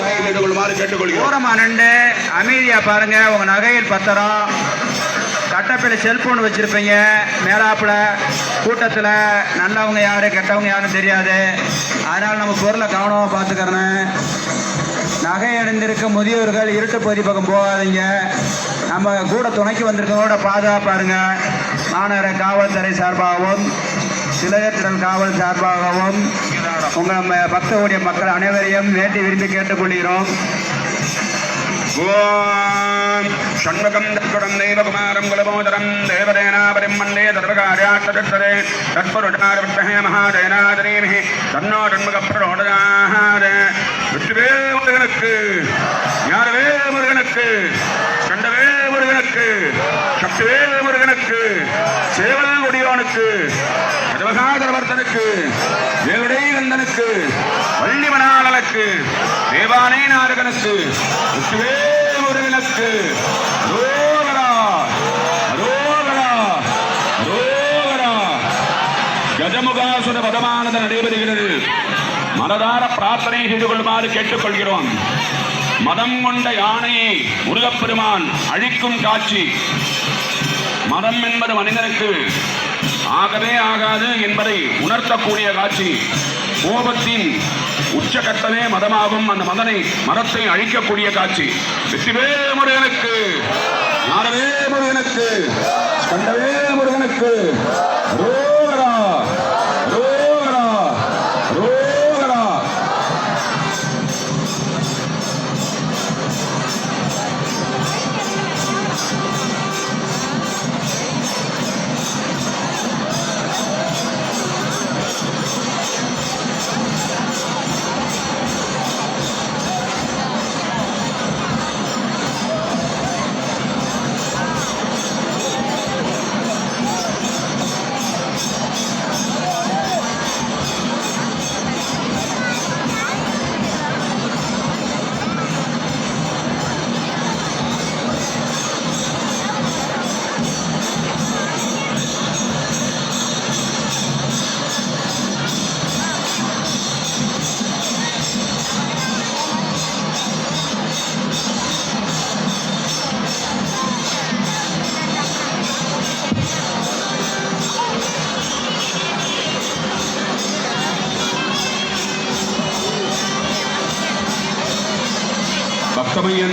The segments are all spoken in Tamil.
செய்து கேட்டுக்கொள்கிறோம் ஓரமா நின்று அமைதியா பாருங்க உங்க நகையில் பத்திரம். கட்டப்பில் செல்போன் வச்சிருப்பீங்க மேலாப்புல கூட்டத்தில். நல்லவங்க யாரு கெட்டவங்க யாரும் தெரியாது. அதனால நம்ம பொருளை கவனமாக பார்த்துக்கிறேன் நகை அடைந்திருக்க முதியோர்கள் இருட்டு பகுதி பக்கம் போகாதீங்க. நம்ம கூட துணைக்கு வந்திருக்கவங்களோட பாதுகாப்பாருங்க மாநகர காவல்துறை சார்பாகவும் சிலையத்திரல் காவல் சார்பாகவும் உங்கள் பக்தவுடைய மக்கள் அனைவரையும் வேண்டி விரும்பி கேட்டுக்கொள்கிறோம். ஓம் ஷண்முகம் தற்குடம் தெய்வகுமாரம் குலபோதரம் தேவதேனா தேவதேனாபரிம் மண்டே சர்வகாரியாத்தரே தற்புருடாரே மகாதேனாதரீமி தன்னோ ஷண்முக பிரோடனாத வெற்றிவே முருகனுக்கு ஞானவே முருகனுக்கு கண்டவே முருகனுக்கு சக்திவே முருகனுக்கு சேவல் முடியோனுக்கு சர்வகாதரவர்த்தனுக்கு தேவடை கந்தனுக்கு வள்ளி மணாளனுக்கு தேவானே நாரகனுக்கு விஷ்ணுவே முருகனுக்கு அரோகரா அரோகரா அரோகரா கஜமுகாசுர பதமானது நடைபெறுகிறது மனதார பிரார்த்தனை செய்து கொள்ளுமாறு கேட்டுக்கொள்கிறோம். மதம் கொண்ட யானையை முருகப்பெருமான் அழிக்கும் காட்சி. மதம் என்பது மனிதனுக்கு ஆகவே ஆகாது என்பதை உணர்த்தக்கூடிய காட்சி கோபத்தின் உச்சகட்டமே மதமாகும். அந்த மதனை மதத்தை அழிக்கக்கூடிய காட்சி. வெற்றிவே முருகனுக்கு. ஞானவே முருகனுக்கு. கண்டவே முருகனுக்கு.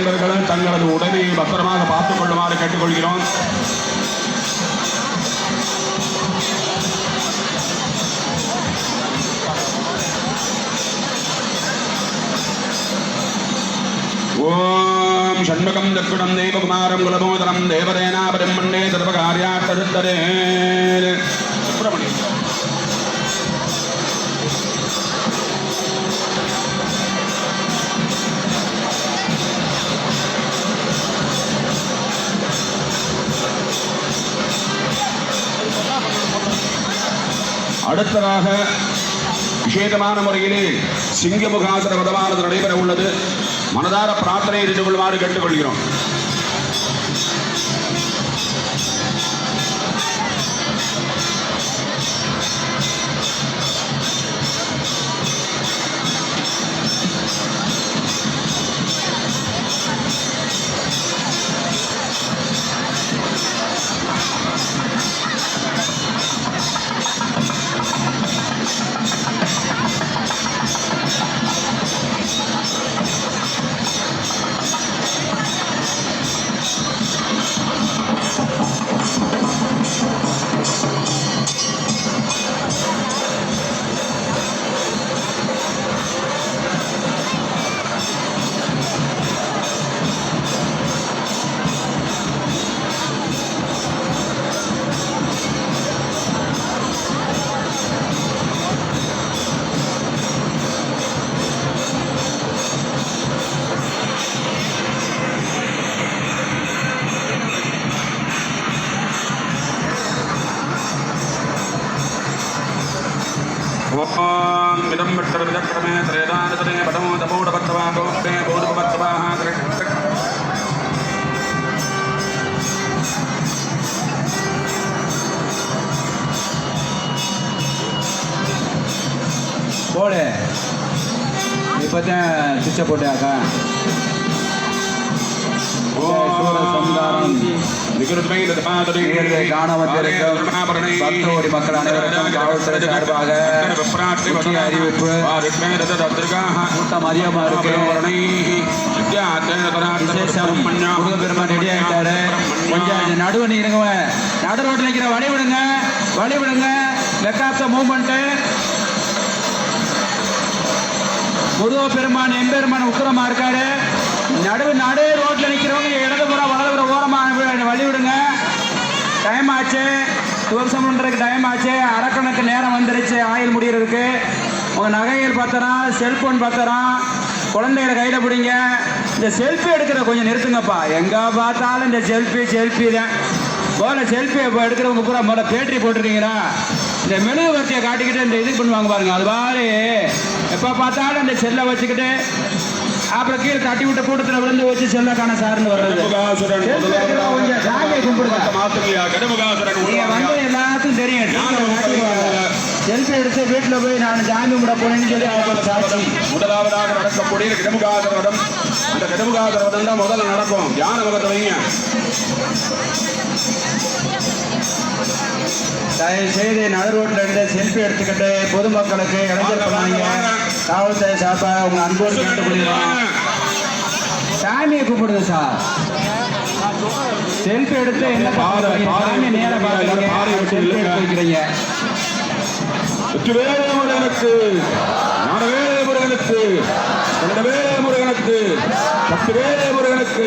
பக்தமை தங்களது உடலை பத்திரமாக பார்த்துக் கொள்ளுமாறு கேட்டுக்கொள்கிறோம். ஓம் ஷண்முகம் தற்குடம் தெய்வகுமாரம் குலபோதரம் தேவதேனாபரம் மண்டே சர்வகாரியாத்தருத்தரே சுப்பிரமணியம் அடுத்ததாக விசேஷமான முறையிலே சிங்கமுகாசர வதமானது நடைபெற உள்ளது மனதார பிரார்த்தனை செய்து கொள்ளுமாறு கேட்டுக்கொள்கிறோம். ஓம் இதம் விட்டர விதக்கிரமே திரேதானதனே பதமோ தபோடபத்தவா கோப்தே போதுபத்தவாஹ கிருஷ்ண போடு. இப்போ தான் சுவிட்சை போட்டாக்கா சூரசம்ஹாரம். நேர்களை காண வந்திருக்கும் பக்தோடி மக்கள் அனைவருக்கும் காவல்துறை சார்பாக முக்கிய அறிவிப்பு கூட்டம் அதிகமாக இருக்கு விசேஷம் முருகப்பெருமான் ரெடி ஆகிட்டாரு கொஞ்சம் நடுவு நிற்கிறவங்க நடு ரோட்டில் நிற்கிற வழி விடுங்க வழி விடுங்க லெக்காப்ட மூவ்மெண்ட்டு முருகப்பெருமான் எம்பெருமான் உக்கிரமா இருக்காரு. நடுவு நடு ரோட்ல நிக்கிறவங்க இடதுபுறம் வலதுபுறம் ஓரமா வழி விடுங்க டைம் ஆச்சு. துவசம் பண்றதுக்கு டைம் ஆச்சு. அரக்கணக்கு நேரம் வந்துருச்சு. ஆயில் முடிகிறதுக்கு உங்கள் நகைகள் பத்திரம் செல்ஃபோன் பத்திரம் குழந்தைகளை கையில் பிடிங்க. இந்த செல்ஃபி எடுக்கிற கொஞ்சம் நிறுத்துங்கப்பா. எங்கே பார்த்தாலும் இந்த செல்ஃபி செல்ஃபி தான். போல செல்ஃபி எடுக்கிறவங்க பூரா முதல்ல பேட்டரி போட்டிருக்கீங்களா? இந்த மெழுகுவர்த்தியை காட்டிக்கிட்டு இந்த இது பண்ணுவாங்க பாருங்க. அது மாதிரி எப்போ பார்த்தாலும் இந்த செல்லை வச்சுக்கிட்டு அப்புறம் கீழே தட்டி விட்ட கூட்டத்தில் விழுந்து வச்சு செல்லை காண சார்னு வர்றது. கொஞ்சம் சாமியை கும்பிடுங்க. நீங்க வந்து எல்லாத்துக்கும் தெரியும். செல்ஃபி எடுத்து வீட்டில் போய் நான் சாமி கும்பிட போனேன்னு சொல்லி அவங்க சாட்சி. முதலாவதாக நடக்கக்கூடிய கிடமுகாதரவதம் அந்த கிடமுகாதரவதம் தான் முதல்ல நடக்கும். தியான முகத்தை வைங்க. தயவு செய்து நடு ரோட்ல இருந்து செல்ஃபி எடுத்துக்கிட்டு பொதுமக்களுக்கு இடைஞ்சல் பண்ணாதீங்க காவல்துறை சார்பாக உங்க அன்போடு கேட்டுக்கொள்கிறோம். சாமியை கூப்பிடுங்க சார். செல்ஃபி எடுத்து என்ன சாமி நேரா பாருங்க. பாறை வச்சு செல்ஃபி. எடுத்து வைக்கிறீங்க வெற்றிவேல் முருகனுக்கு ஞானவேல் முருகனுக்கு கண்டவேல் முருகனுக்கு சக்திவேல் முருகனுக்கு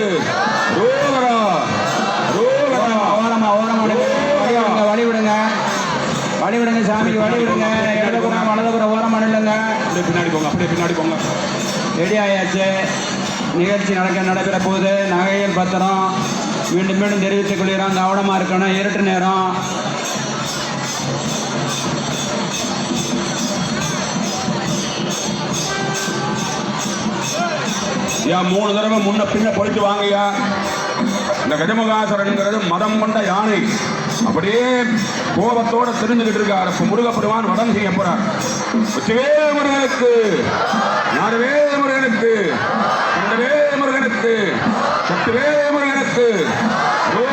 சாமிக்கு வழி விடுங்க இடதுபுறம் வலதுபுறம் ஓரமா நில்லுங்க அப்படியே பின்னாடி போங்க அப்படியே பின்னாடி போங்க. ரெடி ஆயாச்சு. நிகழ்ச்சி நடக்க நடைபெற போகுது. நகைகள் பத்திரம். மீண்டும் மீண்டும் தெரிவித்துக் கொள்கிறோம். கவனமாக இருக்கணும். இருட்டு நேரம். ஏன் மூணு தடவை முன்ன பின்ன போயிட்டு வாங்கய்யா? இந்த கஜமுகாசுரன்ங்கிறது மதம் கொண்ட யானை. அப்படியே கோபத்தோட தெரிஞ்சுக்கிட்டு இருக்கார் இப்ப முருகப்பெருமான் வடம் செய்ய போறார். வெற்றிவே முருகனுக்கு யாருவே முருகனுக்கு கண்டவே முருகனுக்கு சத்துவே முருகனுக்கு ஓ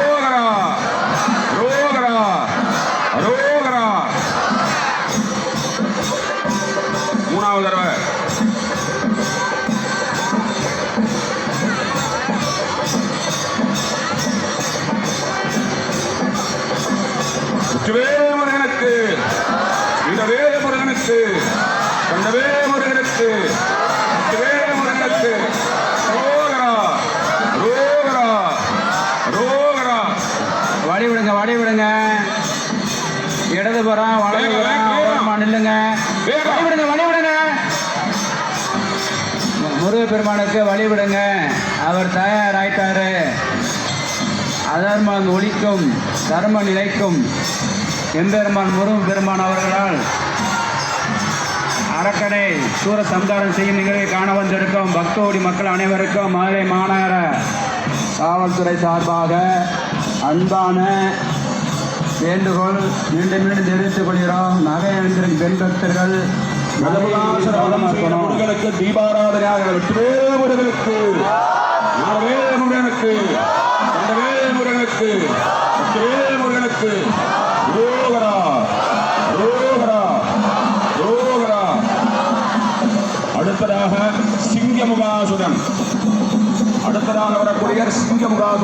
கண்டவே முருகனுக்கு வெற்றிவே முருகனுக்கு. ரோகரா ரோகரா ரோகரா வழி விடுங்க வழி விடுங்க. வலதுபுறம் ஓரமா நில்லுங்க வழி விடுங்க வழி விடுங்க. முருகப்பெருமானுக்கு வழி விடுங்க. அவர் தயாராயிட்டாரு. அதர்மம் ஒழிக்கும் தர்ம நிலைக்கும். எம்பெருமான் முருகன் பெருமான் அவர்களால் அரக்கனை சூர சம்காரம் செய்யும் நிகழ்வை காண வந்திருக்கும் பக்தோடி மக்கள் அனைவருக்கும் மதுரை மாநகர காவல்துறை சார்பாக அன்பான வேண்டுகோள் மீண்டும் மீண்டும் தெரிவித்துக் கொள்கிறோம். நகை அணிந்திருக்கும் பெண் பக்தர்கள் முருகனுக்கு தீபாராதனையாக முருகனுக்கு. முருகனுக்கு. முருகனுக்கு. அடுத்ததாக சிங்கமுகாசுரன் அடுத்ததாக வரக்கூடிய சிங்கமுகாசுரன்